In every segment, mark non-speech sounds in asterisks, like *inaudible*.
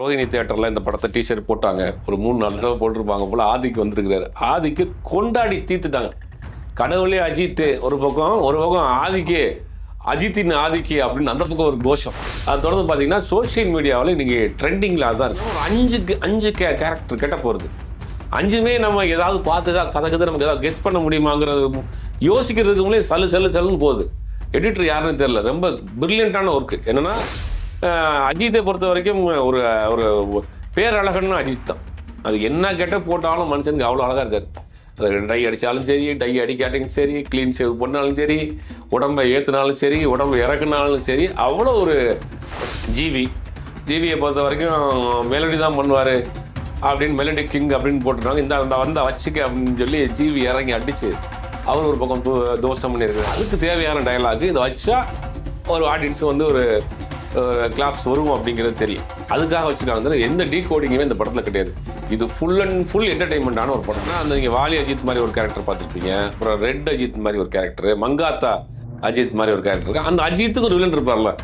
ரோஹிணி தேட்டரில் இந்த படத்தை டிஷர்ட் போட்டாங்க. ஒரு மூணு நாலு தடவை போட்டிருப்பாங்க போல ஆதிக்கு வந்திருக்கிறாரு. ஆதிக்கு கொண்டாடி தீர்த்துட்டாங்க. கடவுளே அஜித்து ஒரு பக்கம் ஒரு பக்கம் ஆதிக்கு அஜித்தின் ஆதிக்கு அப்படின்னு அந்த பக்கம் ஒரு கோஷம். அது தொடர்ந்து பார்த்தீங்கன்னா சோஷியல் மீடியாவில் இன்றைக்கி ட்ரெண்டிங்கில் அதான் இருக்குது ஒரு அஞ்சுக்கு அஞ்சு கே கேரக்டர் கெட்ட போகிறது அஞ்சுமே நம்ம ஏதாவது பார்த்து தான் கதை கதை நமக்கு ஏதாவது கெஸ் பண்ண முடியுமாங்கிறது யோசிக்கிறதுக்கு முன்னே சல்லு சல்லு சல்லுன்னு போகுது. எடிட்டர் யாருன்னு தெரில ரொம்ப பிரில்லியண்ட்டான ஒர்க்கு என்னென்னா அஜித்தை பொறுத்த வரைக்கும் ஒரு ஒரு பேரழகன்னு அஜித் தான். அது என்ன கெட்ட போட்டாலும் மனுஷனுக்கு அவ்வளோ அழகாக இருக்காது அது டை அடித்தாலும் சரி டை அடிக்காட்டியும் சரி க்ளீன் ஷேவ் பண்ணாலும் சரி உடம்பை ஏற்றுனாலும் சரி உடம்பை இறக்குனாலும் சரி அவ்வளோ ஒரு ஜீவி. ஜீவியை பொறுத்த வரைக்கும் மெலடி தான் பண்ணுவார். அப்படின்னு மெலடி கிங் அப்படின்னு போட்டுருக்காங்க. இந்த அந்த வந்த வச்சுக்க அப்படின்னு சொல்லி ஜீவி இறங்கி அடித்து அவர் ஒரு பக்கம் தோ- தோஷம் பண்ணியிருக்காரு. அதுக்கு தேவையான டயலாக் இதை வச்சா ஒரு ஆடியன்ஸ் வந்து ஒரு கிளாப்ஸ் வரும் அப்படிங்கிறது தெரியும். அதுக்காக வச்சுருக்காங்க. எந்த டீ கோடிங்குமே இந்த படத்தில் கிடையாது. இது ஃபுல் அண்ட் ஃபுல் என்டர்டைன்மெண்ட்டான ஒரு படம். அந்த நீங்கள் வாலி அஜித் மாதிரி ஒரு கேரக்டர் பார்த்துருப்பீங்க. அப்புறம் ரெட் அஜித் மாதிரி ஒரு கேரக்டர் மங்காத்தா அஜித் மாதிரி ஒரு கேரக்டர் இருக்கு. அந்த அஜித்துக்கு ஒரு வில்லன் இருப்பார்ல.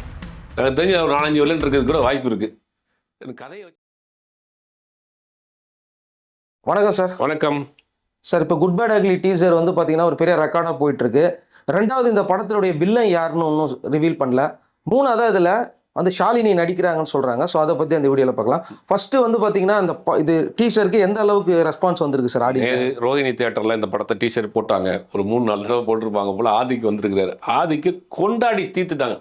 எனக்கு தெரிஞ்ச ஒரு நாலஞ்சு வில்லன் இருக்கிறது கூட வாய்ப்பு இருக்கு. எனக்கு கதையை வணக்கம் சார். வணக்கம். சார் இப்போ குட் பேட் அக்லி டீசர் வந்து பார்த்தீங்கன்னா ஒரு பெரிய ரெக்கார்டாக போயிட்டு இருக்கு. ரெண்டாவது இந்த படத்தினுடைய வில்லன் யாருன்னு ஒன்றும் ரிவீல் பண்ணல. மூணாவது இதில் வந்து ஷாலினி நடிக்கிறாங்கன்னு சொல்கிறாங்க ஸோ அதை பற்றி அந்த வீடியோவில் பார்க்கலாம். ஃபர்ஸ்ட் வந்து பார்த்தீங்கன்னா அந்த இது டீசருக்கு எந்த அளவுக்கு ரெஸ்பான்ஸ் வந்திருக்கு சார் ஆடியன்ஸ் ரோஹிணி தேட்டரில் இந்த படத்தை டிஷர்ட் போட்டாங்க. ஒரு மூணு நாலு தடவை போட்டிருப்பாங்க போல ஆதிக்கு வந்திருக்கிறாரு. ஆதிக்கு கொண்டாடி தீர்த்துட்டாங்க.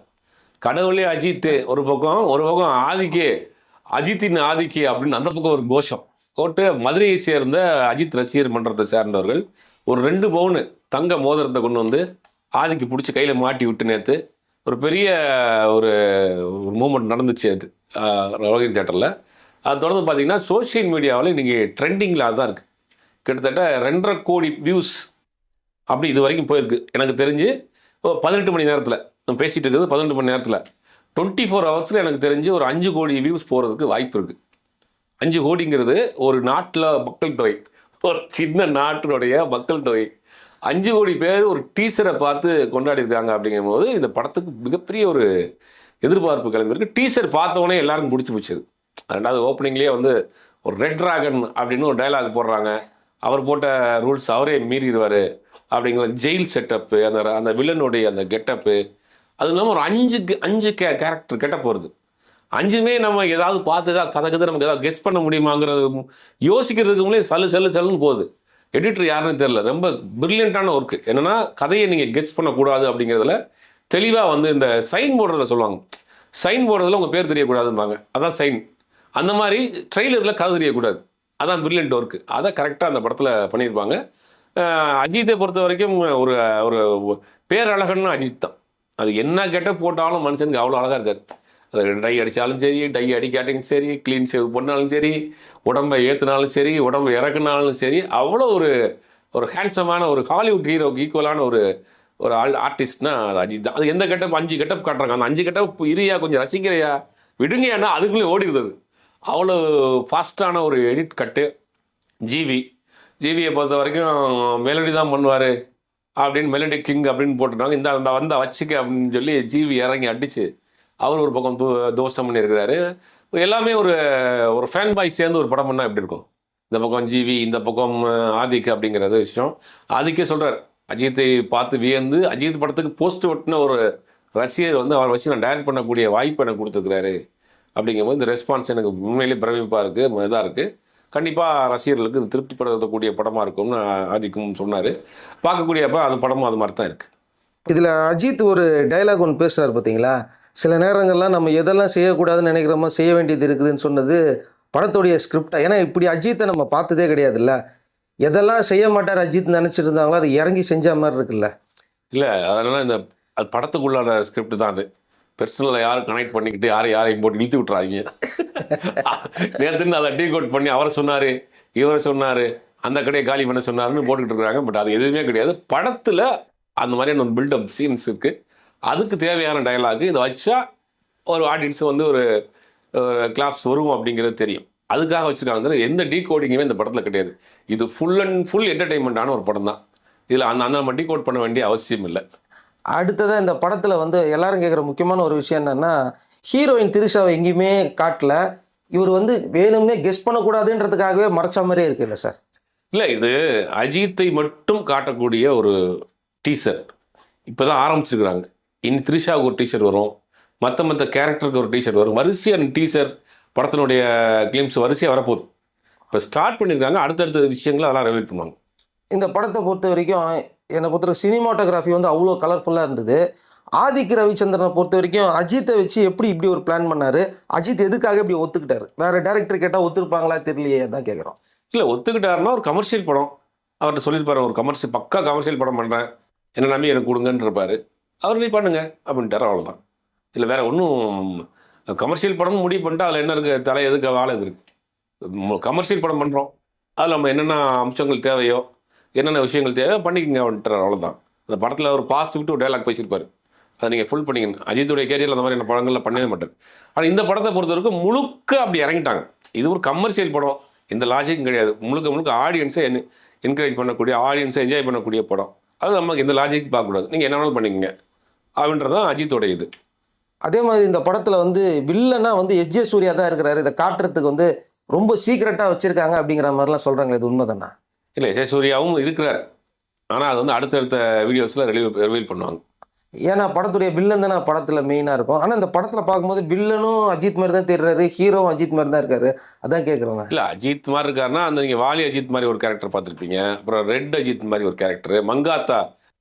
கடவுளே அஜித் ஒரு பக்கம் ஒரு பக்கம் ஆதிக்கு அஜித்தின் ஆதிக்கு அப்படின்னு அந்த பக்கம் ஒரு கோஷம். போட்டு மதுரையை சேர்ந்த அஜித் ரசிகர் மன்றத்தை சேர்ந்தவர்கள் ஒரு ரெண்டு பவுனு தங்க மோதிரத்தை கொண்டு வந்து ஆதிக்கு பிடிச்சி கையில் மாட்டி விட்டு நேற்று ஒரு பெரிய ஒரு மூமெண்ட் நடந்துச்சு அது ஆஹ் தேட்டரில் அது தொடர்ந்து பார்த்தீங்கன்னா சோஷியல் மீடியாவில் இன்றைக்கி ட்ரெண்டிங்கில் அதுதான் இருக்குது கிட்டத்தட்ட ரெண்டரை கோடி வியூஸ் அப்படி இது வரைக்கும் போயிருக்கு. எனக்கு தெரிஞ்சு ஓ, பதினெட்டு மணி நேரத்தில் நம்ம பேசிகிட்டு இருக்கிறது பதினெட்டு மணி நேரத்தில். டுவெண்ட்டி ஃபோர் ஹவர்ஸில் எனக்கு தெரிஞ்சு ஒரு அஞ்சு கோடி வியூஸ் போகிறதுக்கு வாய்ப்பு இருக்குது அஞ்சு கோடிங்கிறது ஒரு நாட்டில் மக்கள் தொகை. ஒரு சின்ன நாட்டினுடைய மக்கள் தொகை. அஞ்சு கோடி பேர் ஒரு டீசரை பார்த்து கொண்டாடி இருக்காங்க அப்படிங்கும்போது இந்த படத்துக்கு மிகப்பெரிய ஒரு எதிர்பார்ப்பு கிளம்பியிருக்கு டீசர் பார்த்தவொடனே எல்லாருக்கும் பிடிச்சி போச்சுது ரெண்டாவது ஓப்பனிங்லேயே வந்து ஒரு ரெட் டிராகன் அப்படின்னு ஒரு டயலாக் போடுறாங்க. அவர் போட்ட ரூல்ஸ் அவரே மீறிடுவார் அப்படிங்கிற ஜெயில் செட்டப்பு அந்த அந்த வில்லனுடைய அந்த கெட்டப்பு அது இல்லாமல் ஒரு அஞ்சு அஞ்சு கே கேரக்டர் கெட்டப் போகிறது அஞ்சுமே நம்ம ஏதாவது பார்த்து தான் கதை கதை நமக்கு ஏதாவது கெஸ் பண்ண முடியுமாங்கிறது யோசிக்கிறதுக்கு முன்னே சல்லு சல்லு சல்லுன்னு போகுது. எடிட்டர் யாருன்னு தெரில ரொம்ப பிரில்லியண்ட்டான ஒர்க்கு என்னென்னா கதையை நீங்கள் கெஸ் பண்ணக்கூடாது அப்படிங்கிறதுல தெளிவாக வந்து இந்த சைன் போடுறத சொல்லுவாங்க. சைன் போடுறதுல உங்கள் பேர் தெரியக்கூடாதும்பாங்க. அதான் சைன் அந்த மாதிரி ட்ரெய்லரில் கதை தெரியக்கூடாது. அதான் பிரில்லியன்ட் ஒர்க்கு அதை கரெக்டாக அந்த படத்தில் பண்ணியிருப்பாங்க. அஜித்தை பொறுத்த வரைக்கும் ஒரு ஒரு பேரழகன்னு அஜித் தான். அது என்ன கேட்டால் போட்டாலும் மனுஷனுக்கு அவ்வளோ அழகாக இருக்காரு அது டை அடித்தாலும் சரி டை அடிக்காட்டியும் சரி க்ளீன் ஷேவ் பண்ணாலும் சரி உடம்பை ஏற்றுனாலும் சரி உடம்பை இறக்குனாலும் சரி அவ்வளோ ஒரு ஒரு ஹேண்ட்ஸமான ஒரு ஹாலிவுட் ஹீரோக்கு ஈக்குவலான ஒரு ஒரு ஆள் ஆர்டிஸ்ட்னா அது அஜித் தான் அது எந்த கெட்டப் அஞ்சு கட்டப் காட்டுறாங்க. அந்த அஞ்சு கட்டப் இரியா கொஞ்சம் ரசிக்கிறையா? விடுங்கயானா அதுக்குள்ளே ஓடிடுது. அவ்வளோ ஃபாஸ்ட்டான ஒரு எடிட் கட்டு ஜிவி ஜிவியை பொறுத்த வரைக்கும் மெலடி தான் பண்ணுவார். அப்படின்னு மெலடி கிங் அப்படின்னு போட்டுருக்காங்க இந்த அந்த வந்தால் வச்சுக்க அப்படின்னு சொல்லி ஜிவி இறங்கி அடிச்சு அவர் ஒரு பக்கம் தோ- தோஷம் பண்ணியிருக்கிறாரு. எல்லாமே ஒரு ஒரு ஃபேன் பாய் சேர்ந்து ஒரு படம் பண்ணால் எப்படி இருக்கும்? இந்த பக்கம் ஜிவி இந்த பக்கம் ஆதிக் அப்படிங்கிறது விஷயம். ஆதிக்கே சொல்கிறார் அஜித்தை பார்த்து வியந்து அஜித் படத்துக்கு போஸ்ட் ஒட்டின ஒரு ரசிகர் வந்து அவரை வச்சு நான் டைரக்ட் பண்ணக்கூடிய வாய்ப்பு எனக்கு கொடுத்துருக்குறாரு. அப்படிங்கும்போது இந்த ரெஸ்பான்ஸ் எனக்கு உண்மையிலே பிரமிப்பாக இருக்குது இதாக இருக்குது கண்டிப்பாக ரசிகர்களுக்கு இது திருப்திப்படுத்தக்கூடிய படமாக இருக்கும்னு ஆதிக்கும் சொன்னார். பார்க்கக்கூடியப்ப அது படமும் அது மாதிரி தான் இருக்குது இதில் அஜித் ஒரு டைலாக் ஒன்று பேசுகிறார் பார்த்தீங்களா சில நேரங்கள்லாம் நம்ம எதெல்லாம் செய்யக்கூடாதுன்னு நினைக்கிறோமோ செய்ய வேண்டியது இருக்குதுன்னு சொன்னது படத்துடைய ஸ்கிரிப்டா ஏன்னா இப்படி அஜித்தை நம்ம பார்த்ததே கிடையாதுல்ல. எதெல்லாம் செய்ய மாட்டார் அஜித் நினச்சிருந்தாங்களோ அதை இறங்கி செஞ்ச மாதிரி இருக்குல்ல. இல்லை அதனால் இந்த அது படத்துக்குள்ளான ஸ்கிரிப்ட் தான் அது. பெர்சனலில் யாரும் கனெக்ட் பண்ணிக்கிட்டு யாரும் யாரையும் போட்டு இழுத்து விட்றாங்க *laughs* நேற்று அதை டீ கோட் பண்ணி அவர் சொன்னார் இவர் சொன்னார் அந்த கடையை காலி பண்ண சொன்னாருன்னு போட்டுக்கிட்டு இருக்காங்க பட் அது எதுவுமே கிடையாது. படத்தில் அந்த மாதிரியான ஒரு பில்டப் சீன்ஸ் இருக்குது அதுக்கு தேவையான டயலாக் இதை வச்சா ஒரு ஆடியன்ஸ் வந்து ஒரு கிளாப்ஸ் வரும் அப்படிங்கிறது தெரியும். அதுக்காக வச்சுருக்காங்க எந்த டீ கோடிங்குமே இந்த படத்தில் கிடையாது. இது ஃபுல் அண்ட் ஃபுல் என்டர்டைன்மெண்ட்டான ஒரு படம் தான் இதில் அந்த அந்த நம்ம டீ கோட் பண்ண வேண்டிய அவசியம் இல்லை. அடுத்ததாக இந்த படத்தில் வந்து எல்லாரும் கேட்குற முக்கியமான ஒரு விஷயம் என்னன்னா ஹீரோயின் திரிஷாவை எங்கேயுமே காட்டல. இவர் வந்து வேணும்னே கெஸ் பண்ணக்கூடாதுன்றதுக்காகவே மறைச்ச மாதிரியே இருக்குல்ல சார்? இல்லை இது அஜித்தை மட்டும் காட்டக்கூடிய ஒரு டீசர் இப்போ தான் ஆரம்பிச்சிருக்கிறாங்க. இனி த்ரிஷாவுக்கு ஒரு டீசர் வரும். மற்ற மற்ற கேரக்டருக்கு ஒரு டீசர் வரும். வரிசையான டீசர் படத்தினுடைய கிளிம்ஸ் வரிசையாக வரப்போகுது. இப்போ ஸ்டார்ட் பண்ணியிருக்காங்க. அடுத்தடுத்த விஷயங்களை அதெல்லாம் ரிவீல் பண்ணுவாங்க. இந்த படத்தை பொறுத்த வரைக்கும் என்னை பொறுத்த சினிமாட்டோகிராஃபி வந்து அவ்வளோ கலர்ஃபுல்லாக இருந்தது. ஆதிக் ரவிச்சந்திரனை பொறுத்த வரைக்கும் அஜித்தை வச்சு எப்படி இப்படி ஒரு பிளான் பண்ணாரு? அஜித் எதுக்காக இப்படி ஒத்துக்கிட்டாரு? வேற டேரக்டர் கேட்டால் ஒத்துருப்பாங்களா தெரியலையே தான் கேட்குறோம் இல்லை ஒத்துக்கிட்டாருன்னா ஒரு கமர்ஷியல் படம். அவர்கிட்ட சொல்லியிருப்பாரு ஒரு கமர்ஷியல் பக்கா கமர்ஷியல் படம் பண்ணுறேன் என்ன நம்பி எனக்கு கொடுங்கன்னு இருப்பாரு அவர் நீ பண்ணுங்க அப்படின்ட்டார் அவ்வளோதான் இல்லை வேற ஒன்றும் கமர்ஷியல் படம் முடிவு பண்ணிட்டு அதில் என்ன இருக்குது தலை எதுக்கு வாழை எது இருக்குது கமர்ஷியல் படம் பண்ணுறோம் அதில் நம்ம என்னென்ன அம்சங்கள் தேவையோ என்னென்ன விஷயங்கள் தேவையோ பண்ணிக்கங்க அப்படின்ட்டார் அவ்வளோதான் அந்த படத்தில் ஒரு பாஸ் விட்டு ஒரு டைலாக் பேசியிருப்பார். அதை நீங்கள் ஃபுல் பண்ணிக்கணும் அஜித்துடைய கேரியரில் அந்த மாதிரி என்ன பண்ணவே மாட்டார் ஆனால் இந்த படத்தை பொறுத்த வரைக்கும் முழுக்க அப்படி இறங்கிட்டாங்க. இது ஒரு கமர்ஷியல் படம். இந்த லாஜிக்கும் கிடையாது. முழுக்க முழுக்க ஆடியன்ஸை என்கரேஜ் பண்ணக்கூடிய ஆடியன்ஸை என்ஜாய் பண்ணக்கூடிய படம். அது நமக்கு இந்த லாஜிக் பார்க்கக்கூடாது. நீங்கள் என்ன வேணாலும் பண்ணிக்கங்க. அப்படின்றது தான் அஜித்தோட இது. அதே மாதிரி இந்த படத்தில் வந்து வில்லனா வந்து எஸ். ஜே. சூர்யா தான் இருக்கிறாரு. இதை காட்டுறதுக்கு வந்து ரொம்ப சீக்கிரட்டாக வச்சிருக்காங்க அப்படிங்கிற மாதிரிலாம் சொல்கிறாங்களே இது உண்மைதானா? இல்லை எஸ். சூர்யாவும் இருக்கிறார். ஆனால் அது வந்து அடுத்தடுத்த வீடியோஸில் ரிலீவ் ரிவீல் பண்ணுவாங்க. ஏன்னா படத்துடைய வில்லன் தானே படத்தில் மெயினாக இருக்கும். ஆனால் இந்த படத்தில் பார்க்கும்போது வில்லனும் அஜித் மாதிரி தான் தெரிறாரு ஹீரோவும் அஜித் மாதிரி தான் இருக்காரு. அதான் கேட்குறேன் இல்லை அஜித் மாதிரி இருக்காருன்னா அந்த நீங்கள் வாலி அஜித் மாதிரி ஒரு கேரக்டர் பார்த்துருப்பீங்க. அப்புறம் ரெட் அஜித் மாதிரி ஒரு கேரக்டர் மங்காத்தா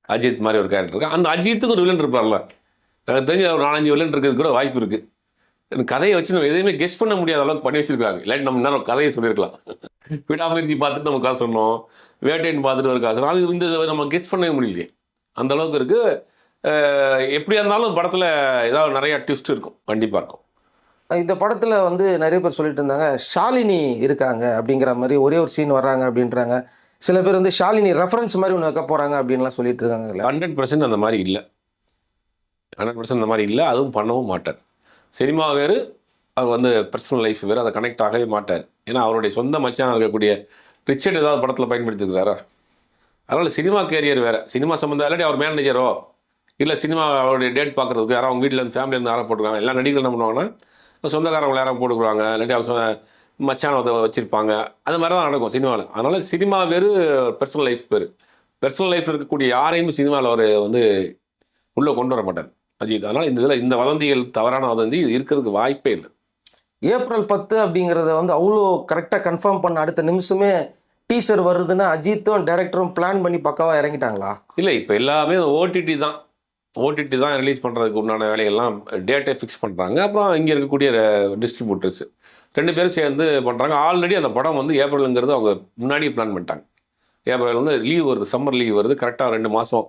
அஜித் மாதிரி ஒரு கேரக்டர் இருக்கு. அந்த அஜித்துக்கு ஒரு வில்லன் இருப்பார்ல. எனக்கு தெரிஞ்சு ஒரு நாலஞ்சு வில்லன் இருக்கிறது கூட வாய்ப்பு இருக்கு. எனக்கு கதையை வச்சு நம்ம எதையுமே கெஸ் பண்ண முடியாத அளவுக்கு பண்ணி வச்சிருக்காங்க. இல்லாட்டி நம்ம நேரம் கதையை சொல்லியிருக்கலாம். விடாமுயற்சி பார்த்துட்டு நம்ம காசு சொன்னோம். வேட்டைன்னு பார்த்துட்டு ஒரு காசு அது இந்த நம்ம கெஸ் பண்ணவே முடியலையே. அந்த அளவுக்கு இருக்குது எப்படியா இருந்தாலும் படத்தில் ஏதாவது நிறைய ட்விஸ்ட் இருக்கும். கண்டிப்பாக இருக்கும். இந்த படத்தில் வந்து நிறைய பேர் சொல்லிட்டு இருந்தாங்க ஷாலினி இருக்காங்க அப்படிங்கிற மாதிரி ஒரே ஒரு சீன் வர்றாங்க அப்படின்றாங்க. சில பேர் வந்து ஷாலினி ரெஃபரன்ஸ் மாதிரி ஒன்று வைக்க போகிறாங்க அப்படின்லாம் சொல்லிட்டு இருக்காங்கல்ல ஹண்ட்ரட் பர்சன்ட் அந்த மாதிரி இல்லை. ஹண்ட்ரட் பர்சன்ட் அந்த மாதிரி இல்லை அதுவும் பண்ணவும் மாட்டார். சினிமா வேறு அவர் வந்து பர்சனல் லைஃப் வேறு அதை கனெக்ட் ஆகவே மாட்டார். ஏன்னா அவருடைய சொந்த மச்சான் இருக்கக்கூடிய ரிச்சர்ட் ஏதாவது படத்தில் பயன்படுத்திருக்கிறாரா? அதனால் சினிமா கேரியர் வேறு. சினிமா சம்மந்தம் இல்லாட்டி அவர் மேனேஜரோ இல்லை சினிமா அவருடைய டேட் பார்க்குறதுக்கு யாரோ அவங்க வீட்டில் இருந்து ஃபேமிலி இருந்து யாரோ போட்டுருக்காங்க. எல்லா நடிகர்கள் என்ன பண்ணுவாங்கன்னா சொந்தக்காரங்களை யாரோ போட்டுக்குவாங்க இல்லாட்டி அவங்க சொ- மச்சான் ஒருத்த வச்சுருப்பாங்க. அது மாதிரி தான் நடக்கும் சினிமாவில் அதனால் சினிமா வேறு பர்சனல் லைஃப் வேறு. பர்சனல் லைஃப் இருக்கக்கூடிய யாரையும் சினிமாவில் அவர் வந்து உள்ளே கொண்டு வர மாட்டார். அஜித். அதனால் இந்த இதில் இந்த வதந்திகள் தவறான வதந்தி இது இருக்கிறதுக்கு வாய்ப்பே இல்லை. ஏப்ரல் பத்து அப்படிங்கிறத வந்து அவ்வளோ கரெக்டாக கன்ஃபார்ம் பண்ண அடுத்த நிமிஷமே டீசர் வருதுன்னா அஜித்தும் டைரக்டரும் பிளான் பண்ணி பக்காவாக இறங்கிட்டாங்களா? இல்லை இப்போ எல்லாமே ஓடிடி தான். ஓடிடி தான் ரிலீஸ் பண்ணுறதுக்கு உண்டான வேலையெல்லாம் டேட்டை ஃபிக்ஸ் பண்ணுறாங்க அப்புறம் இங்கே இருக்கக்கூடிய டிஸ்ட்ரிபியூட்டர்ஸ் ரெண்டு பேரும் சேர்ந்து பண்ணுறாங்க ஆல்ரெடி அந்த படம் வந்து ஏப்ரலுங்கிறது அவங்க முன்னாடியே பிளான் பண்ணிட்டாங்க. ஏப்ரல் வந்து லீவ் வருது சம்மர் லீவ் வருது. கரெக்டாக ரெண்டு மாதம்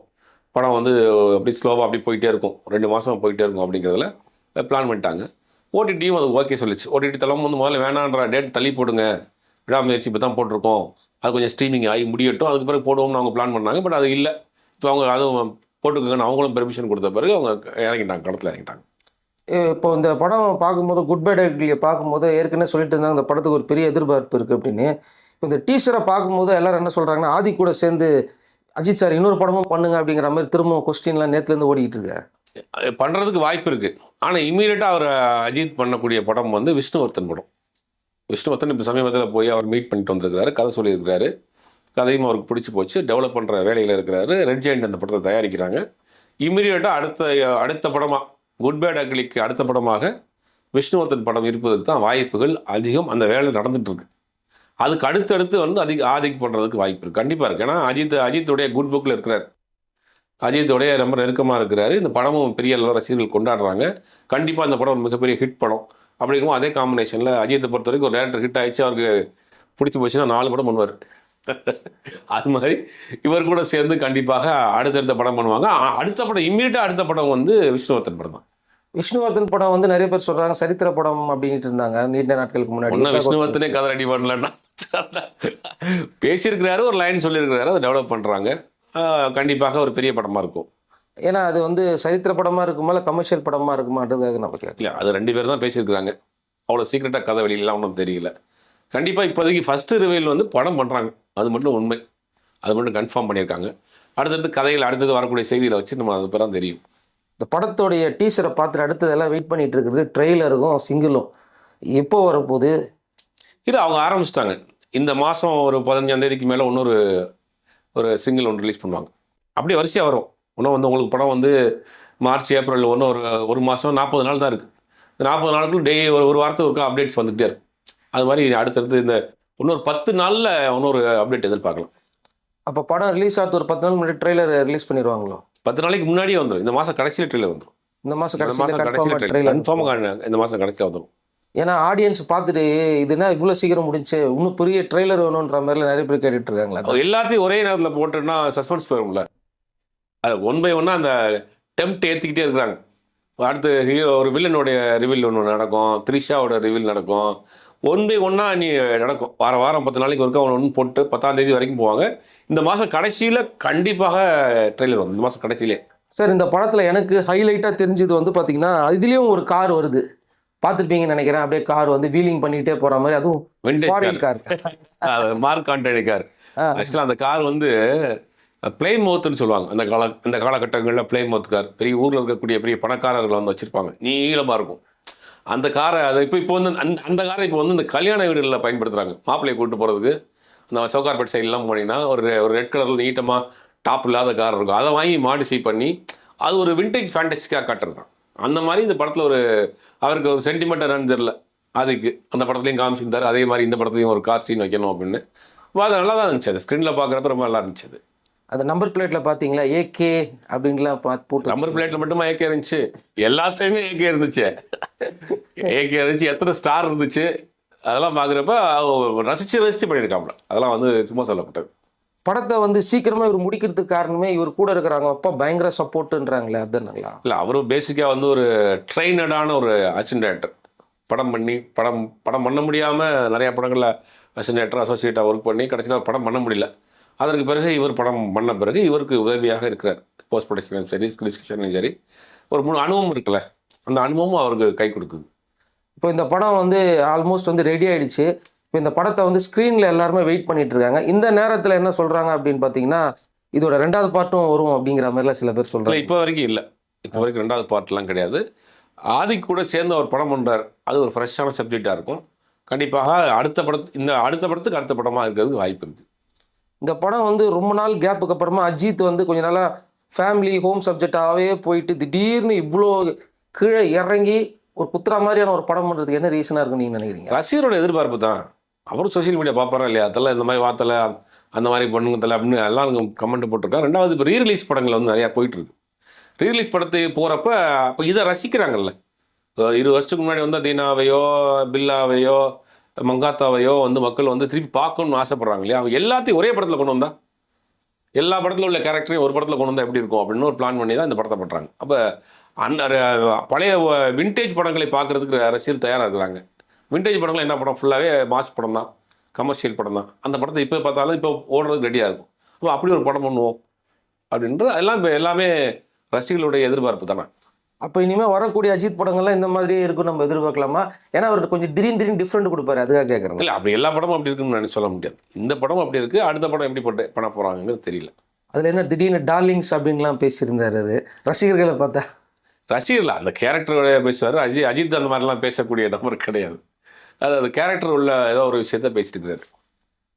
படம் வந்து அப்படி ஸ்லோவாக அப்படி போயிட்டே இருக்கும். ரெண்டு மாதம் போயிட்டே இருக்கும் அப்படிங்கிறதுல பிளான் பண்ணிட்டாங்க. ஓடிடியும் அது ஓகே சொல்லிச்சு. ஓடிடி தளம் வந்து முதல்ல வேணான்ற டேட் தள்ளி போடுங்க. விடாமுயற்சி இப்போ தான் போட்டிருக்கோம். அது கொஞ்சம் ஸ்ட்ரீமிங் ஆகி முடியட்டும். அதுக்கு பிறகு போடுவோம்னு அவங்க பிளான் பண்ணாங்க. பட் அது இல்லை. இப்போ அவங்க அதுவும் போட்டுக்கோங்கன்னு அவங்களும் பெர்மிஷன் கொடுத்த பிறகு அவங்க இறங்கிட்டாங்க களத்தில் இறங்கிட்டாங்க. இப்போ இந்த படம் பார்க்கும்போது குட் பை டேட்லியை பார்க்கும்போது ஏற்கனவே சொல்லிட்டு இருந்தாங்க இந்த படத்துக்கு ஒரு பெரிய எதிர்பார்ப்பு இருக்குது அப்படின்னு. இப்போ இந்த டீசரை பார்க்கும்போது எல்லாரும் என்ன சொல்கிறாங்கன்னா ஆதி கூட சேர்ந்து அஜித் சார் இன்னொரு படமும் பண்ணுங்க அப்படிங்கிற மாதிரி திரும்பவும் கொஸ்டின்லாம் நேற்றுலேருந்து ஓடிக்கிட்டு இருக்கு. அது பண்ணுறதுக்கு வாய்ப்பு இருக்குது ஆனால் இம்மீடியட்டாக அவர் அஜித் பண்ணக்கூடிய படம் வந்து விஷ்ணுவர்த்தன் படம். விஷ்ணுவர்த்தன் இப்போ சமீபத்தில் போய் அவர் மீட் பண்ணிட்டு வந்திருக்கிறாரு கதை சொல்லியிருக்கிறாரு. கதையும் அவருக்கு பிடிச்சி போச்சு. டெவலப் பண்ணுற வேலையில் இருக்கிறாரு. ரெட் ஜெயண்ட் அந்த படத்தை தயாரிக்கிறாங்க. இம்மிடியேட்டாக அடுத்த அடுத்த படமாக குட் பேட் அக்லிக்கு அடுத்த படமாக விஷ்ணுவர்த்தன் படம் இருப்பதற்கு தான் வாய்ப்புகள் அதிகம். அந்த வேலை நடந்துகிட்ருக்கு அதுக்கு அடுத்தடுத்து வந்து அதிக ஆதிக்கு பண்ணுறதுக்கு வாய்ப்பு இருக்குது கண்டிப்பாக இருக்குது ஏன்னா அஜித் அஜித்துடைய குட் புக்கில் இருக்கிறார். அஜித்துடைய ரொம்ப நெருக்கமாக இருக்கிறாரு. இந்த படமும் பெரிய அளவு ரசிகர்கள் கொண்டாடுறாங்க. கண்டிப்பாக அந்த படம் மிகப்பெரிய ஹிட் படம். அப்படிங்கும் அதே காம்பினேஷனில் அஜித்தை பொறுத்த வரைக்கும் ஒரு டேரக்டர் ஹிட் ஆயிடுச்சு. அவருக்கு பிடிச்சி போச்சுன்னா நாலு படம் பண்ணுவார். அது மாதிரி இவர் கூட சேர்ந்து கண்டிப்பாக அடுத்தடுத்த படம் பண்ணுவாங்க. அடுத்த படம் இம்மீடியட்டாக அடுத்த படம் வந்து விஷ்ணுவர்த்தன் படம் தான். விஷ்ணுவர்தன் படம் வந்து நிறைய பேர் சொல்கிறாங்க சரித்திர படம் அப்படின்ட்டு இருந்தாங்க நீண்ட நாட்களுக்கு முன்னாடி. விஷ்ணுவர்த்தனே கதை ரெடி பண்ணலன்னா *laughs* பேசியிருக்கிறாரு ஒரு லைன் சொல்லியிருக்கிறாரு அதை டெவலப் பண்ணுறாங்க கண்டிப்பாக ஒரு பெரிய படமாக இருக்கும். ஏன்னா அது வந்து சரித்திர படமாக இருக்குமா இல்லை கமர்ஷியல் படமாக இருக்குமான்றதுக்காக நம்ம இல்லை அது ரெண்டு பேர் தான் பேசியிருக்கிறாங்க. அவ்வளோ சீக்கிரட்டாக கதை வெளியிலாம் ஒன்றும் தெரியல. கண்டிப்பாக இப்போதைக்கு ஃபஸ்ட்டு ரிவைல் வந்து படம் பண்ணுறாங்க அது மட்டும் உண்மை. அது மட்டும் கன்ஃபார்ம் பண்ணியிருக்காங்க. அடுத்தடுத்து கதைகள் அடுத்தது வரக்கூடிய செய்திகளை வச்சு நம்ம அது பிறகு தெரியும். இந்த படத்தோடைய டீசரை பார்த்துட்டு அடுத்ததெல்லாம் வெயிட் பண்ணிட்டு இருக்கிறது ட்ரெய்லருக்கும் சிங்கிளும் எப்போ வரப்போகுது இது அவங்க ஆரம்பிச்சிட்டாங்க. இந்த மாதம் ஒரு பதினஞ்சாம் தேதிக்கு மேலே இன்னொரு ஒரு சிங்கிள் ஒன்று ரிலீஸ் பண்ணுவாங்க. அப்படியே வரிசையாக வரும். இன்னும் வந்து உங்களுக்கு படம் வந்து மார்ச் ஏப்ரல் ஒன்று ஒரு ஒரு மாதம் நாற்பது நாள் தான் இருக்குது இந்த நாற்பது நாளுக்குள்ள டே ஒரு ஒரு வாரத்துக்கு ஒருக்கா அப்டேட்ஸ் வந்துகிட்டே இருக்கும். அது மாதிரி அடுத்தடுத்து இந்த இன்னொரு பத்து நாளில் இன்னொரு அப்டேட் எதிர்பார்க்கலாம். அப்போ படம் ரிலீஸ் ஆகிறது ஒரு பத்து நாள் முன்னாடி ட்ரெய்லர் ரிலீஸ் பண்ணிடுவாங்களோ? பத்து நாளைக்கு முன்னாடியே வந்துடும் இந்த மாதம் கடைசியில் ட்ரெயிலர் வந்துடும் இந்த மாதம் கடைசியில் ட்ரெயிலர் கன்ஃபார்மாக இந்த மாதம் கடைசியில் வந்துடும் ஏன்னா ஆடியன்ஸ் பார்த்துட்டு இது என்ன இவ்வளோ சீக்கிரம் முடிஞ்சு? இன்னும் பெரிய ட்ரெய்லர் வேணுன்ற மாதிரிலாம் நிறைய பேர் கேட்டுட்டு இருக்காங்களா? எல்லாத்தையும் ஒரே நேரத்தில் போட்டோன்னா சஸ்பென்ஸ் போயிரும்ல. அது ஒன் பை ஒன்னாக அந்த டெம்ட் ஏற்றிக்கிட்டே இருக்கிறாங்க. அடுத்து ஹீரோ ஒரு வில்லனுடைய ரிவீல் ஒன்று நடக்கும். த்ரிஷாவோட ரிவீல் நடக்கும். ஒன் பை ஒன்னா நீ நடக்கும். வாரம் வாரம் பத்து நாளைக்கு ஒருக்கா ஒன்று ஒன்று போட்டு பத்தாம் தேதி வரைக்கும் போவாங்க. இந்த மாதம் கடைசியில் கண்டிப்பாக ட்ரெய்லர் வரும். இந்த மாதம் கடைசியிலே. சார் இந்த படத்தில் எனக்கு ஹைலைட்டாக தெரிஞ்சது வந்து பார்த்தீங்கன்னா இதுலேயும் ஒரு கார் வருது. பார்த்துருப்பீங்கன்னு நினைக்கிறேன். அப்படியே கார் வந்து வீலிங் பண்ணிக்கிட்டே போகிற மாதிரி. அதுவும் கார் மார்க் ஆண்டனி கார். ஆக்சுவலாக அந்த கார் வந்து பிளேன் மவுத்துன்னு சொல்லுவாங்க. அந்த கால இந்த காலகட்டங்களில் பிளேன் மவுத் கார் பெரிய ஊரில் இருக்கக்கூடிய பெரிய பணக்காரர்கள் வந்து வச்சுருப்பாங்க. நீளமாக இருக்கும். அந்த காரை அதை இப்போ இப்போ வந்து அந்த அந்த காரை இப்போ வந்து இந்த கல்யாண வீடுகளில் பயன்படுத்துகிறாங்க மாப்பிள்ளையை கூட்டு போகிறதுக்கு அந்த சவுகார்பேட் சைட்லாம் போனீங்கன்னா ஒரு ஒரு ரெட் கலரில் நீட்டமாக டாப் இல்லாத கார் இருக்கும். அதை வாங்கி மாடிஃபை பண்ணி அது ஒரு விண்டேஜ் ஃபேண்டஸிக்காக காட்டுறான் அந்த மாதிரி இந்த படத்தில் ஒரு அவருக்கு ஒரு சென்டிமெண்ட் என்னன்னு தெரில அதுக்கு அந்த படத்துலையும் காமிச்சிருந்தார். அதே மாதிரி இந்த படத்துலையும் ஒரு கார் சீன் வைக்கணும் அப்படின்னு. அது நல்லா தான் இருந்துச்சு. அது ஸ்க்ரீனில் பார்க்குறப்ப ரொம்ப நல்லா இருந்துச்சு அது. அந்த நம்பர் பிளேட்டில் பார்த்தீங்களா ஏகே அப்படின்லாம் போட்டு நம்பர் பிளேட்ல மட்டுமா ஏகே இருந்துச்சு? எல்லாத்தையுமே ஏகே இருந்துச்சு. ஏகே இருந்துச்சு எத்தனை ஸ்டார் இருந்துச்சு? அதெல்லாம் பார்க்குறப்ப ரசிச்சு ரசிச்சு பண்ணியிருக்காப்புல. அதெல்லாம் வந்து சும்மா சொல்லப்பட்டது. படத்தை வந்து சீக்கிரமாக இவர் முடிக்கிறதுக்கு காரணமே இவர் கூட இருக்கிறாங்க. அப்பா பயங்கர சப்போர்ட்டுன்றாங்களே அதுனாங்களா இல்லை அவரும் பேசிக்காக வந்து ஒரு ட்ரெயினடான ஒரு அசிஸ்டன்ட் டேரக்டர் படம் பண்ணி படம் படம் பண்ண முடியாமல் நிறையா படங்களில் அசிஸ்டன்ட் டேரக்டர் அசோசியேட்டாக ஒர்க் பண்ணி கடைசியில் படம் பண்ண முடியல. அதற்கு பிறகு இவர் படம் பண்ண பிறகு இவருக்கு உதவியாக இருக்கிறார். போஸ்ட் ப்ரொடக்ஷனும் சரி ஸ்கிரிப்ஷனும் சரி. ஒரு மூணு அனுபவம் இருக்குல்ல. அந்த அனுபவமும் அவருக்கு கை கொடுக்குது. இப்போ இந்த படம் வந்து ஆல்மோஸ்ட் வந்து ரெடி ஆயிடுச்சு. இப்போ இந்த படத்தை வந்து ஸ்க்ரீனில் எல்லாருமே வெயிட் பண்ணிட்டு இருக்காங்க. இந்த நேரத்தில் என்ன சொல்கிறாங்க அப்படின்னு பார்த்தீங்கன்னா இதோட ரெண்டாவது பாட்டும் வரும் அப்படிங்கிற மாதிரிலாம் சில பேர் சொல்கிறாங்க இப்போ வரைக்கும் இல்லை. இப்போ வரைக்கும் ரெண்டாவது பார்ட்லாம் கிடையாது. ஆதிக்கு கூட சேர்ந்து அவர் படம் பண்ணுறார் அது ஒரு ஃப்ரெஷ்ஷான சப்ஜெக்டாக இருக்கும். கண்டிப்பாக அடுத்த படத்து இந்த அடுத்த படத்துக்கு அடுத்த படமாக இருக்கிறதுக்கு வாய்ப்பு இருக்குது இந்த படம் வந்து ரொம்ப நாள் கேப்புக்கு அப்புறமா அஜித் வந்து கொஞ்ச நாளாக ஃபேமிலி ஹோம் சப்ஜெக்டாகவே போயிட்டு திடீர்னு இவ்வளோ கீழே இறங்கி ஒரு குத்துறா மாதிரியான ஒரு படம் பண்ணுறதுக்கு என்ன ரீசனாக இருக்குன்னு நீங்கள் நினைக்கிறீங்க? ரசிகரோட எதிர்பார்ப்பு தான். அவரும் சோஷியல் மீடியா பார்ப்பாரா இல்லையா? அதெல்லாம் இந்த மாதிரி வார்த்தல அந்த மாதிரி பண்ணுங்க தலை அப்படின்னு எல்லாம் கமெண்ட் போட்டிருக்காங்க. ரெண்டாவது இப்போ ரீரிலீஸ் படங்கள் வந்து நிறையா போயிட்டுருக்கு. ரீரிலீஸ் படத்துக்கு போகிறப்ப அப்போ இதை ரசிக்கிறாங்கல்ல. இப்போ இருபது வருஷத்துக்கு முன்னாடி வந்து தீனாவையோ பில்லாவையோ மங்காத்தாவையோ வந்து மக்கள் வந்து திருப்பி பார்க்கணும்னு ஆசைப்படுறாங்க இல்லையா? அவங்க எல்லாத்தையும் ஒரே படத்தில் கொண்டு வந்தா? எல்லா படத்தில் உள்ள கேரக்டரையும் ஒரு படத்தில் கொண்டு வந்தால் எப்படி இருக்கும் அப்படின்னு ஒரு பிளான் பண்ணி தான் இந்த படத்தை பண்ணுறாங்க அப்போ அந்த பழைய வின்டேஜ் படங்களை பார்க்குறதுக்கு ரசிகர் தயாராக இருக்கிறாங்க. விண்டேஜ் படங்கள் என்ன படம்? ஃபுல்லாகவே மாஸ் படம் தான் கமர்ஷியல் படம் தான் அந்த படத்தை இப்போ பார்த்தாலும் இப்போ ஓடுறதுக்கு ரெடியாக இருக்கும். அப்போ அப்படி ஒரு படம் பண்ணுவோம் அப்படின்ற எல்லாம் இப்போ எல்லாமே ரசிகர்களுடைய எதிர்பார்ப்பு தானே? அப்போ இனிமேல் வரக்கூடிய அஜித் படங்கள்லாம் இந்த மாதிரியே இருக்கும் நம்ம எதிர்பார்க்கலாமா? ஏன்னா அவர் கொஞ்சம் திடீர்னு திடீர்னு டிஃப்ரெண்ட் கொடுப்பாரு அதுக்காக கேட்குறேன் இல்லை அப்படி எல்லா படமும் அப்படி இருக்குன்னு நான் சொல்ல முடியாது. இந்த படம் அப்படி இருக்குது அடுத்த படம் எப்படி போட்டு பண்ண போகிறாங்கிறது தெரியல. அதில் என்ன திடீர்னு டார்லிங்ஸ் அப்படின்லாம் பேசியிருந்தாரு அது. ரசிகர்களை பார்த்தா. ரசிகர்ல அந்த கேரக்டரோட பேசுவார். அஜித் அஜித் அந்த மாதிரிலாம் பேசக்கூடிய நபர் கிடையாது. அது அந்த கேரக்டர் உள்ள ஏதோ ஒரு விஷயத்த பேசிட்டு இருக்காரு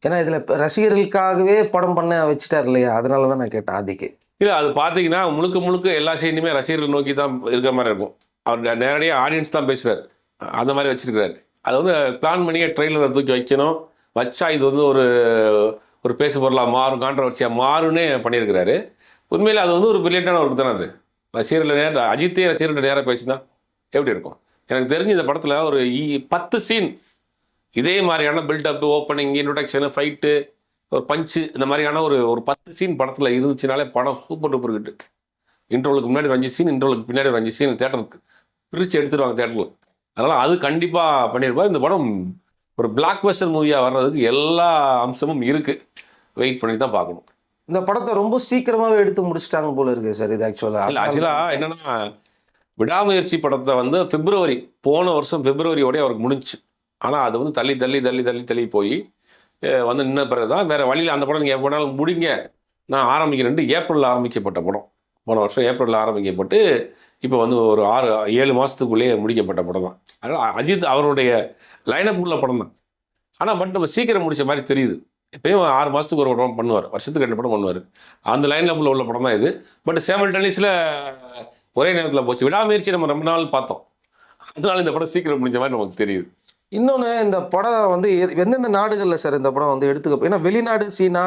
ஏன்னா இதில் ரசிகர்களுக்காகவே படம் பண்ண வச்சுட்டார் இல்லையா? அதனால தான் நான் கேட்டேன் ஆதிக்கு. இல்லை அது பார்த்தீங்கன்னா முழுக்க முழுக்க எல்லா செய்தியுமே ரசிகர்கள் நோக்கி தான் இருக்கிற மாதிரி இருக்கும். அவர் நேரடியாக ஆடியன்ஸ் தான் பேசுகிறார் அந்த மாதிரி வச்சுருக்கிறார். அது வந்து பிளான் பண்ணியே ட்ரெயிலரை தூக்கி வைக்கணும். வச்சா இது வந்து ஒரு ஒரு பேசு பொருளாக மாறும் கான்ட்ரவர்சியாக மாறும்னே பண்ணியிருக்கிறாரு. உண்மையில் அது வந்து ஒரு பிரில்லியண்டான ஒர்க் தானே அது. ரசிகர்கள் நேரம் அஜித்தே ரசிகர்கள் நேராக பேசினா எப்படி இருக்கும்? எனக்கு தெரிஞ்சு இந்த படத்தில் ஒரு பத்து சீன் இதே மாதிரியான பில்டப் ஓப்பனிங் இன்ட்ரொடக்ஷனு ஃபைட்டு ஒரு பஞ்சு இந்த மாதிரியான ஒரு ஒரு பத்து சீன் படத்தில் இருந்துச்சுனாலே படம் சூப்பர் டூப்பர் கிட்டு இன்டர்வலுக்கு முன்னாடி ஒரு அஞ்சு சீன் இன்டர்வலுக்கு பின்னாடி ஒரு அஞ்சு சீன் தேட்டருக்கு பிரித்து எடுத்துருவாங்க தேட்டரில் அதனால் அது கண்டிப்பாக பண்ணியிருப்பார் இந்த படம் ஒரு பிளாக் பஸ்டர் மூவியாக வர்றதுக்கு எல்லா அம்சமும் இருக்குது வெயிட் பண்ணி தான் பார்க்கணும். இந்த படத்தை ரொம்ப சீக்கிரமாகவே எடுத்து முடிச்சிட்டாங்க போல இருக்கு சார் இது இல்லை ஆக்சுவலாக ஆக்சுவலாக என்னன்னா விடாமுயற்சி படத்தை வந்து பிப்ரவரி போன வருஷம் பிப்ரவரியோடய அவருக்கு முடிஞ்சுச்சு. ஆனால் அது வந்து தள்ளி தள்ளி தள்ளி தள்ளி தள்ளி போய் வந்து நின்ன பிறகு தான் வேறு வழியில் அந்த படம் நீங்கள் எப்போ வேணாலும் முடிங்க. நான் ஆரம்பிக்கிறேன்ட்டு ஏப்ரலில் ஆரம்பிக்கப்பட்ட படம். போன வருஷம் ஏப்ரலில் ஆரம்பிக்கப்பட்டு இப்போ வந்து ஒரு ஆறு ஏழு மாதத்துக்குள்ளேயே முடிக்கப்பட்ட படம் தான். அதனால் அஜித் அவருடைய லைனப் உள்ள படம் தான். ஆனால் பட் நம்ம சீக்கிரம் முடித்த மாதிரி தெரியுது. எப்பயும் ஆறு மாதத்துக்கு ஒரு படம் பண்ணுவார். வருஷத்துக்கு ரெண்டு படம் பண்ணுவார். அந்த லைனப்பில் உள்ள படம் தான் இது. பட் சேமல் டென்னிஸில் ஒரே நேரத்தில் போச்சு. விடாமுயற்சி நம்ம ரொம்ப நாள் பார்த்தோம். அதனால இந்த படம் சீக்கிரம் முடிஞ்ச மாதிரி நமக்கு தெரியுது. இன்னொன்று இந்த படம் வந்து எந்தெந்த நாடுகளில் சார் இந்த படம் வந்து எடுத்துக்க ஏன்னா வெளிநாடு சீனா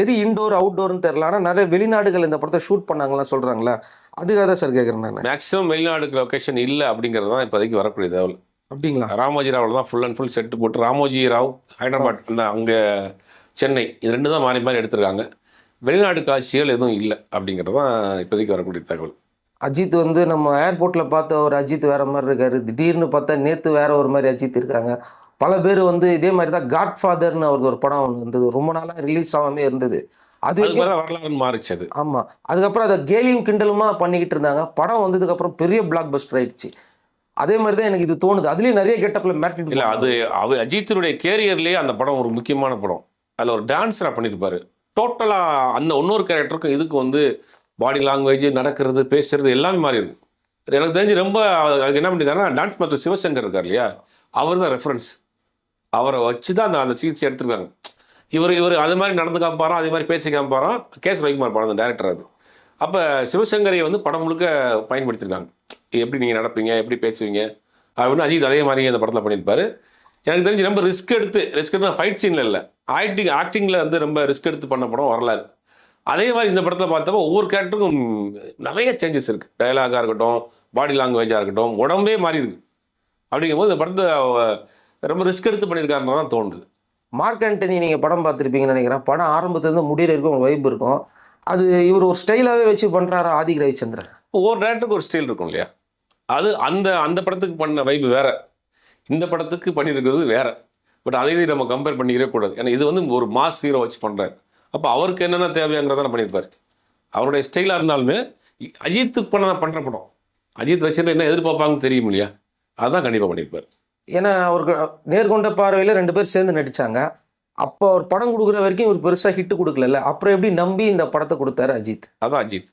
எது இன்டோர் அவுட்டோர்னு தெரில ஆனால் நிறைய வெளிநாடுகள் இந்த படத்தை ஷூட் பண்ணாங்கலாம் சொல்கிறாங்களா அதுக்காக தான் சார் கேட்குறேன் நான். மேக்ஸிமம் வெளிநாடுக்கு லொக்கேஷன் இல்லை அப்படிங்கிறது தான் இப்போதைக்கு வரக்கூடிய தகவல். அப்படிங்களா? ராமோஜி ராவில் தான் ஃபுல் அண்ட் ஃபுல் செட்டு போட்டு ராமோஜி ராவ் ஹைதராபாத் அந்த அங்கே சென்னை இது ரெண்டு தான் மாறி மாறி எடுத்திருக்காங்க. வெளிநாடு காட்சிகள் எதுவும் இல்லை அப்படிங்கிறது தான் இப்போதைக்கு வரக்கூடிய தகவல். அஜித் வந்து நம்ம ஏர்போர்ட்டில் பார்த்த ஒரு அஜித் வேற மாதிரி இருக்காரு. திடீர்னு பார்த்தா நேற்று வேற ஒரு மாதிரி அஜித் இருக்காங்க. பல பேர் வந்து இதே மாதிரி தான் காட் ஃபாதர்னு அவரது ஒரு படம் ஒன்று இருந்தது. ரொம்ப நாளாக ரிலீஸ் ஆகாமே இருந்தது. அது வரலாறுன்னு மாறிச்சு அது ஆமாம் அதுக்கப்புறம் அதை கேலியும் கிண்டலுமா பண்ணிக்கிட்டு இருந்தாங்க. படம் வந்ததுக்கப்புறம் பெரிய பிளாக் பஸ்டர் ஆயிடுச்சு. அதே மாதிரி தான் எனக்கு இது தோணுது. அதுலேயும் நிறைய கெட்டப்பில் மிரட்டிட்டு இல்லை. அது அவ அஜித்தினுடைய கேரியர்லேயே அந்த படம் ஒரு முக்கியமான படம். அதில் ஒரு டான்ஸராக பண்ணியிருப்பாரு டோட்டலாக அந்த இன்னொரு கேரக்டருக்கும் இதுக்கு வந்து பாடி லாங்குவேஜ் நடக்கிறது பேசுறது எல்லாமே மாறி இருக்கும் எனக்கு தெரிஞ்சு ரொம்ப அதுக்கு என்ன பண்ணிருக்காருன்னா டான்ஸ் மாஸ்டர் சிவசங்கர் இருக்கார் இல்லையா? அவர் தான் ரெஃபரன்ஸ் அவரை வச்சு தான் அந்த அந்த சிகிச்சை எடுத்துருக்காங்க. இவர் இவர் அது மாதிரி நடந்து காப்பாராம் அதே மாதிரி பேசி காப்பாராம் கேஸ் ரவிக்குமார் படம் அந்த டேரக்டர் அது. அப்போ சிவசங்கரையை வந்து படம் முழுக்க பயன்படுத்தியிருக்காங்க எப்படி நீங்கள் நடப்பீங்க எப்படி பேசுவீங்க? அப்படின்னு அஜித் அதே மாதிரி அந்த படத்தில் பண்ணியிருப்பாரு. எனக்கு தெரிஞ்சு ரொம்ப ரிஸ்க் எடுத்து ரிஸ்க் எடுத்து ஃபைட் சீனில் இல்லை. ஆக்டிங் ஆக்டிங்கில் வந்து ரொம்ப ரிஸ்க் எடுத்து பண்ண படம் வரலாறு. அதே மாதிரி இந்த படத்தில் பார்த்தப்போ ஒவ்வொரு கேரக்டருக்கும் நிறைய சேஞ்சஸ் இருக்குது டயலாகாக இருக்கட்டும் பாடி லாங்குவேஜாக இருக்கட்டும் உடம்பே மாறி இருக்கு. அப்படிங்கும்போது இந்த படத்தை ரொம்ப ரிஸ்க் எடுத்து பண்ணியிருக்காருன்னு தான் தோணுது. மார்க் ஆண்டனி நீங்கள் படம் பார்த்துருப்பீங்கன்னு நினைக்கிறேன். படம் ஆரம்பத்துலேருந்து முடியிற இருக்கும் ஒரு வைப் இருக்கும். அது இவர் ஒரு ஸ்டைலாகவே வச்சு பண்ணுறாரு ஆதிக் ரவிச்சந்திரன்? ஒவ்வொரு டேரக்டருக்கு ஒரு ஸ்டைல் இருக்கும் இல்லையா? அது அந்த அந்த படத்துக்கு பண்ண வைப்பு வேற. இந்த படத்துக்கு பண்ணியிருக்கிறது வேற. பட் அதையும் நம்ம கம்பேர் பண்ணிக்கிறே கூடாது. ஏன்னா இது வந்து ஒரு மாஸ் ஹீரோ வச்சு பண்ணுறாரு அப்போ அவருக்கு என்னென்ன தேவையாங்கிறத பண்ணியிருப்பார். அவருடைய ஸ்டைலாக இருந்தாலுமே அஜித்துக்கு பண்ண பண்ணுற படம் அஜித் ரசிகர் என்ன எதிர்பார்ப்பாங்கன்னு தெரியும் இல்லையா? அதான் கண்டிப்பாக பண்ணியிருப்பார். ஏன்னா அவருக்கு நேர்கொண்ட பார்வையில் ரெண்டு பேர் சேர்ந்து நடிச்சாங்க. அப்போ அவர் படம் கொடுக்குற வரைக்கும் இவர் பெருசாக ஹிட் கொடுக்கல அப்புறம் எப்படி நம்பி இந்த படத்தை கொடுத்தாரு அஜித்? அதான் அஜித்.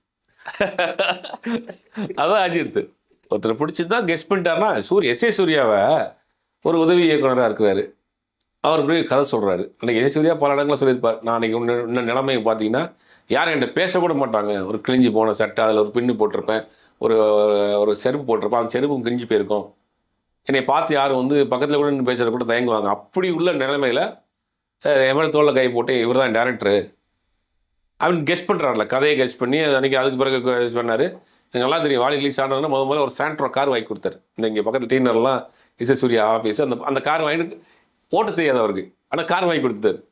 அதான் அஜித். ஒருத்தர் பிடிச்சி தான் கெஸ் பண்ணிட்டாருன்னா சூரிய எஸ் ஏ சூர்யாவை ஒரு உதவி இயக்குனராக இருக்கிறாரு. அவர் போய் கதை சொல்கிறாரு அன்றைக்கி ஏசூரியா பல இடங்களில் சொல்லியிருப்பார். நான் அன்றைக்கி இன்னும் இன்னும் நிலைமையை பார்த்தீங்கன்னா யாரும் என்கிட்ட பேசக்கூட மாட்டாங்க. ஒரு கிழிஞ்சு போன சட்டை அதில் ஒரு பின்னு போட்டிருப்பேன். ஒரு ஒரு செருப்பு போட்டிருப்பேன். அந்த செருப்பும் கிழிஞ்சு போயிருக்கும். என்னை பார்த்து யாரும் வந்து பக்கத்தில் கூட நின்று பேசுகிற கூட தயங்குவாங்க. அப்படி உள்ள நிலைமையில் எம்எல் தோளில் கை போட்டு இவர் தான் டேரக்டரு அவன் கெஸ் பண்ணுறாருல கதையை கெஸ் பண்ணி அன்றைக்கி அதுக்கு பிறகு சொன்னார். எனக்கு நல்லா தெரியும். வாலி ரிலீஸ் ஆனதுன்னா முத முதல்ல ஒரு சாண்ட்ரோ கார் வாங்கி கொடுத்தாரு. இந்த இங்கே பக்கத்தில் டீனர்லாம் இசை சூர்யா ஆஃபீஸ் அந்த அந்த கார் வாங்கிட்டு ஓட்ட தெரியாது அவருக்கு. ஆனால் கார் வாங்கி கொடுத்தாரு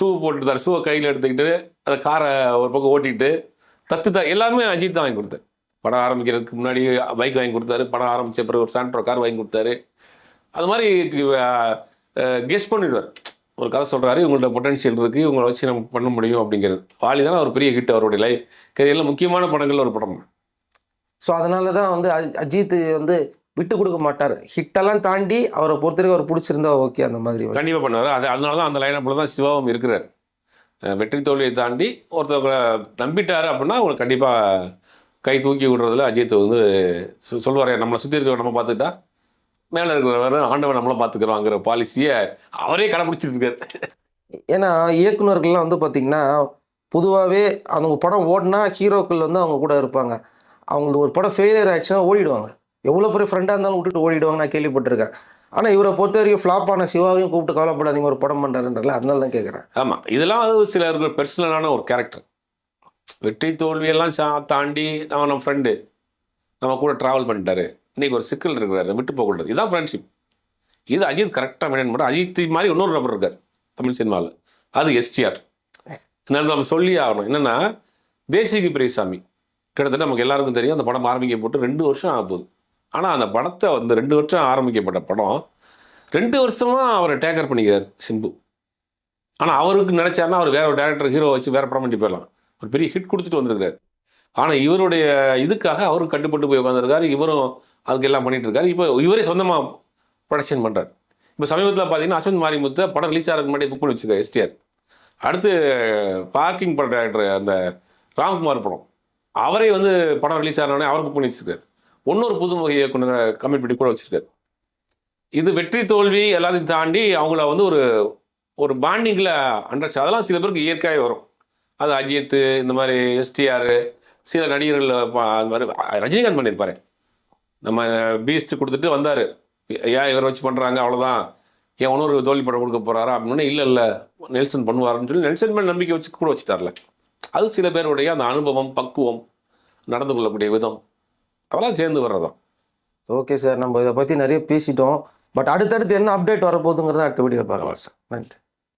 ஷூ போட்டுட்டார். ஷூவை கையில் எடுத்துக்கிட்டு அந்த காரை ஒரு பக்கம் ஓட்டிட்டு தத்து தான் எல்லாருமே அஜித் தான் வாங்கி கொடுத்தார். படம் ஆரம்பிக்கிறதுக்கு முன்னாடி பைக் வாங்கி கொடுத்தாரு. படம் ஆரம்பித்த பிறகு ஒரு சாண்ட்ரோ கார் வாங்கி கொடுத்தாரு. அது மாதிரி கெஸ் பண்ணிடுவார். ஒரு கதை சொல்கிறாரு இவங்கள்ட்ட பொட்டன்ஷியல் இருக்குது இவங்களை வச்சு நம்ம பண்ண முடியும் அப்படிங்கிறது. வாலி தானே ஒரு பெரிய ஹிட் அவருடைய லைஃப் கரியரில் முக்கியமான படங்கள் ஒரு படம். ஸோ அதனால தான் வந்து அஜி- அஜித் வந்து விட்டு கொடுக்க மாட்டார். ஹிட்டெல்லாம் தாண்டி அவரை பொறுத்தவரைக்கும் அவர் பிடிச்சிருந்தா ஓகே அந்த மாதிரி கண்டிப்பாக பண்ணுவார் அது அதனால தான் அந்த லைனப்பில் தான் சிவாவும் இருக்கிறார். வெற்றி தோல்வியை தாண்டி ஒருத்தவங்களை நம்பிட்டாரு அப்படின்னா அவங்களுக்கு கண்டிப்பாக கை தூக்கி விடுறதுல அஜித் வந்து சொல்லுவாரு நம்மளை சுற்றி இருக்கிற நம்ம பார்த்துக்கிட்டா மேலே இருக்கிறவர் ஆண்டவன் நம்மளும் பார்த்துக்கிறோங்கிற பாலிசியை அவரே கடைப்பிடிச்சிட்டு இருக்காரு ஏன்னா இயக்குனர்கள்லாம் வந்து பார்த்திங்கன்னா பொதுவாகவே அவங்க படம் ஓடினா ஹீரோக்கள் வந்து அவங்க கூட இருப்பாங்க. அவங்களுக்கு ஒரு படம் ஃபெயிலியர் ஆச்சுன்னா ஓடிடுவாங்க. எவ்வளோ பெரிய ஃப்ரெண்டாக இருந்தாலும் விட்டுட்டு ஓடிடுவாங்க நான் கேள்விப்பட்டிருக்கேன். ஆனால் இவரை பொறுத்த வரைக்கும் ஃப்ளாப் ஆன சிவாவையும் கூப்பிட்டு கவலைப்படாதீங்க ஒரு படம் பண்ணுறாருன்றல அதனால தான் கேட்குறேன் ஆமாம் இதெல்லாம் அது சிலருக்கு பர்சனலான ஒரு கேரக்டர் வெற்றி தோல்வியெல்லாம் சா- தாண்டி நம்ம நம்ம ஃப்ரெண்டு நம்ம கூட ட்ராவல் பண்ணிட்டாரு. இன்னைக்கு ஒரு சிக்கல் இருக்கிறாரு விட்டு போகக்கூடாது இதுதான் ஃப்ரெண்ட்ஷிப் இது அஜித் கரெக்டாக மெயின்டைன் பண்ணுற அஜித் மாதிரி இன்னொரு நபர் இருக்கார் தமிழ் சினிமாவில் அது எஸ்டிஆர் நம்ம சொல்லி ஆகணும். என்னென்னா தேசிகி பெரியசாமி கிட்டத்தட்ட நமக்கு எல்லாருக்கும் தெரியும் அந்த படம் ஆரம்பிக்கப்பட்டு ரெண்டு வருஷம் ஆக போகுது ஆனால் அந்த படத்தை வந்து ரெண்டு வருஷம் ஆரம்பிக்கப்பட்ட படம் ரெண்டு வருஷமாக அவரை டேக்கர் பண்ணிக்கிறார் சிம்பு. ஆனால் அவருக்கு நினச்சாருன்னா அவர் வேற ஒரு டேரக்டர் ஹீரோ வச்சு வேற படம் பண்ணி போயிடலாம். ஒரு பெரிய ஹிட் கொடுத்துட்டு வந்திருக்காரு ஆனால் இவருடைய இதுக்காக அவரும் கட்டுப்பட்டு போய் உட்காந்துருக்காரு இவரும் அதுக்கு எல்லாம் பண்ணிட்டு இருக்காரு. இப்போ இவரே சொந்தமாக ப்ரொடக்ஷன் பண்ணுறாரு இப்போ சமீபத்தில் பார்த்தீங்கன்னா அஸ்வந்த் மாரிமுத்து படம் ரிலீஸ் ஆகிறதுக்கு முன்னாடி புக் பண்ணி வச்சிருக்காரு எஸ்டிஆர் அடுத்து பார்க்கிங் பட டேரக்டர் அந்த ராம்குமார் படம். அவரே வந்து படம் ரிலீஸ் ஆனோடனே அவர் புக் பண்ணி வச்சிருக்காரு. இன்னொரு புதுமுக இயக்குனரை கமிட் பண்ணி கூட வச்சிருக்காரு. இது வெற்றி தோல்வி எல்லாத்தையும் தாண்டி அவங்கள வந்து ஒரு ஒரு பாண்டிங்கில் அண்டர்ஸ்ட் அதெல்லாம் சில பேருக்கு இயற்கையாக வரும். அது அஜித் இந்த மாதிரி எஸ்டிஆர் சில நடிகர்கள் அது மாதிரி ரஜினிகாந்த் பண்ணியிருப்பாரு. நம்ம பீஸ்ட் கொடுத்துட்டு வந்தார். ஏன் இவரை வச்சு பண்ணுறாங்க அவ்வளோதான் ஏன் இன்னொரு தோல்வி படம் கொடுக்க போகிறாரா அப்படின்னு இல்லை இல்லை நெல்சன் பண்ணுவாருன்னு சொல்லி நெல்சன் மேல் நம்பிக்கை வச்சு கூட வச்சுட்டார்ல. அது சில பேருடைய அந்த அனுபவம் பக்குவம் நடந்து கொள்ளக்கூடிய விதம். அதெல்லாம் சேர்ந்து வர்றதான் ஓகே சார் நம்ம இதை பற்றி நிறைய பேசிட்டோம். பட் அடுத்தடுத்து என்ன அப்டேட் வரப்போகுதுங்கிறத அடுத்த வீடியோவில் பார்க்கலாம் சார் நன்றி.